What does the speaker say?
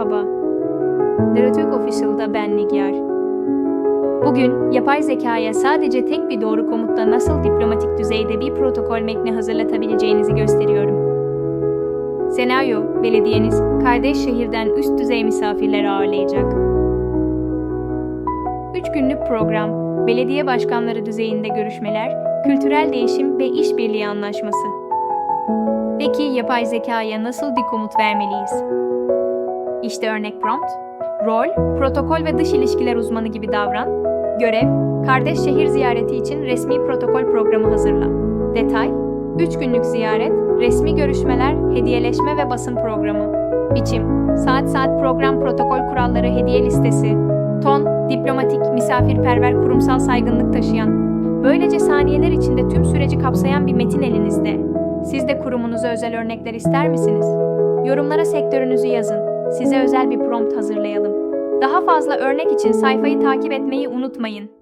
Merhaba ben Nigar. Bugün yapay zekaya sadece tek bir doğru komutla nasıl diplomatik düzeyde bir protokol metni hazırlatabileceğinizi gösteriyorum. Senaryo, belediyeniz kardeş şehirden üst düzey misafirler ağırlayacak. 3 günlük program, belediye başkanları düzeyinde görüşmeler, kültürel değişim ve işbirliği anlaşması. Peki yapay zekaya nasıl bir komut vermeliyiz? İşte örnek prompt. Rol, protokol ve dış ilişkiler uzmanı gibi davran. Görev, kardeş şehir ziyareti için resmi protokol programı hazırla. Detay, 3 günlük ziyaret, resmi görüşmeler, hediyeleşme ve basın programı. Biçim, saat saat program protokol kuralları hediye listesi. Ton, diplomatik, misafirperver, kurumsal saygınlık taşıyan. Böylece saniyeler içinde tüm süreci kapsayan bir metin elinizde. Siz de kurumunuza özel örnekler ister misiniz? Yorumlara sektörünüzü yazın. Size özel bir prompt hazırlayalım. Daha fazla örnek için sayfayı takip etmeyi unutmayın.